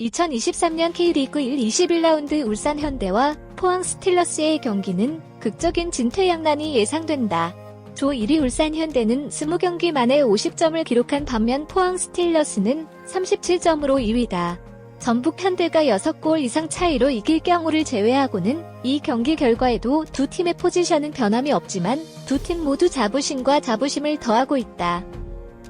2023년 K리그 1 21라운드 울산 현대와 포항 스틸러스의 경기는 극적인 진퇴양난이 예상된다. 조 1위 울산 현대는 20경기 만에 50점을 기록한 반면 포항 스틸러스는 37점으로 2위다. 전북 현대가 6골 이상 차이로 이길 경우를 제외하고는 이 경기 결과에도 두 팀의 포지션은 변함이 없지만 두 팀 모두 자부심과 자부심을 더하고 있다.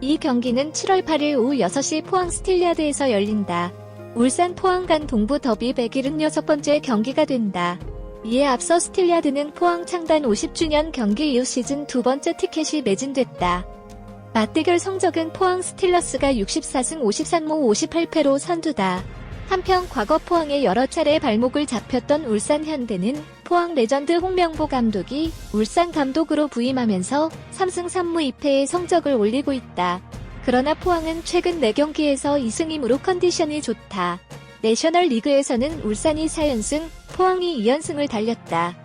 이 경기는 7월 8일 오후 6시 포항 스틸리아드에서 열린다. 울산 포항 간 동부 더비 176번째 경기가 된다. 이에 앞서 스틸리아드는 포항 창단 50주년 경기 이후 시즌 두 번째 티켓이 매진됐다. 맞대결 성적은 포항 스틸러스가 64승 53무 58패로 선두다. 한편 과거 포항에 여러 차례 발목을 잡혔던 울산 현대는 포항 레전드 홍명보 감독이 울산 감독으로 부임하면서 3승 3무 2패의 성적을 올리고 있다. 그러나 포항은 최근 4경기에서 2승이므로 컨디션이 좋다. 내셔널 리그에서는 울산이 4연승, 포항이 2연승을 달렸다.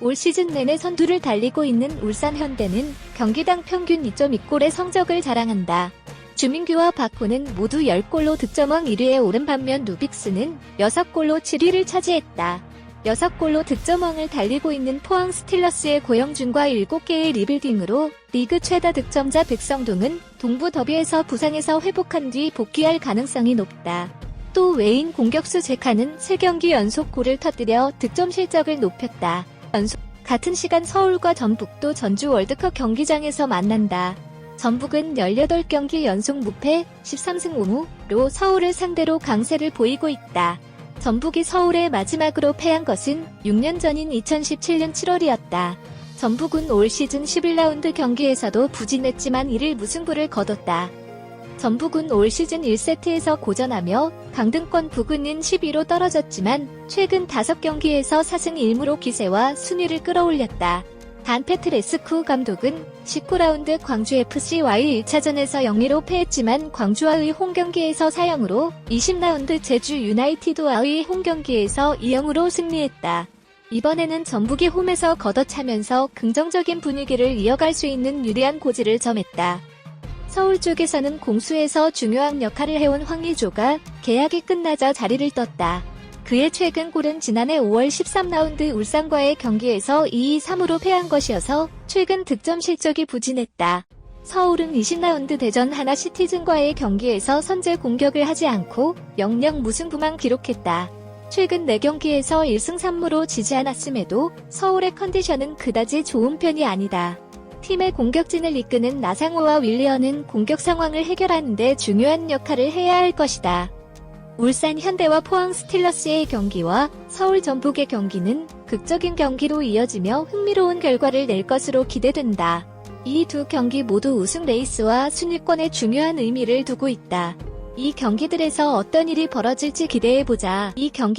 올 시즌 내내 선두를 달리고 있는 울산 현대는 경기당 평균 2.2골의 성적을 자랑한다. 주민규와 박호는 모두 10골로 득점왕 1위에 오른 반면 누빅스는 6골로 7위를 차지했다. 6골로 득점왕을 달리고 있는 포항 스틸러스의 고영준과 7개의 리빌딩으로 리그 최다 득점자 백성동은 동부 더비에서 부상에서 회복한 뒤 복귀할 가능성이 높다. 또 외인 공격수 제카는 3경기 연속 골을 터뜨려 득점 실적을 높였다. 연속 같은 시간 서울과 전북도 전주 월드컵 경기장에서 만난다. 전북은 18경기 연속 무패 13승 5무로 서울을 상대로 강세를 보이고 있다. 전북이 서울에 마지막으로 패한 것은 6년 전인 2017년 7월이었다. 전북은 올 시즌 11라운드 경기에서도 부진했지만 1일 무승부를 거뒀다. 전북은 올 시즌 1세트에서 고전하며 강등권 부근인 10위로 떨어졌지만 최근 5경기에서 4승 1무로 기세와 순위를 끌어올렸다. 단 페트레스쿠 감독은 19라운드 광주FC와의 1차전에서 영리로 패했지만 광주와의 홈경기에서 4영으로 20라운드 제주 유나이티드와의 홈경기에서 2영으로 승리했다. 이번에는 전북이 홈에서 걷어차면서 긍정적인 분위기를 이어갈 수 있는 유리한 고지를 점했다. 서울 쪽에서는 공수에서 중요한 역할을 해온 황의조가 계약이 끝나자 자리를 떴다. 그의 최근 골은 지난해 5월 13라운드 울산과의 경기에서 2-3으로 패한 것이어서 최근 득점 실적이 부진했다. 서울은 20라운드 대전 하나 시티즌과의 경기에서 선제 공격을 하지 않고 0-0 무승부만 기록했다. 최근 4경기에서 1승 3무로 지지 않았음에도 서울의 컨디션은 그다지 좋은 편이 아니다. 팀의 공격진을 이끄는 나상호와 윌리언은 공격 상황을 해결하는데 중요한 역할을 해야 할 것이다. 울산 현대와 포항 스틸러스의 경기와 서울 전북의 경기는 극적인 경기로 이어지며 흥미로운 결과를 낼 것으로 기대된다. 이 두 경기 모두 우승 레이스와 순위권에 중요한 의미를 두고 있다. 이 경기들에서 어떤 일이 벌어질지 기대해보자. 이 경기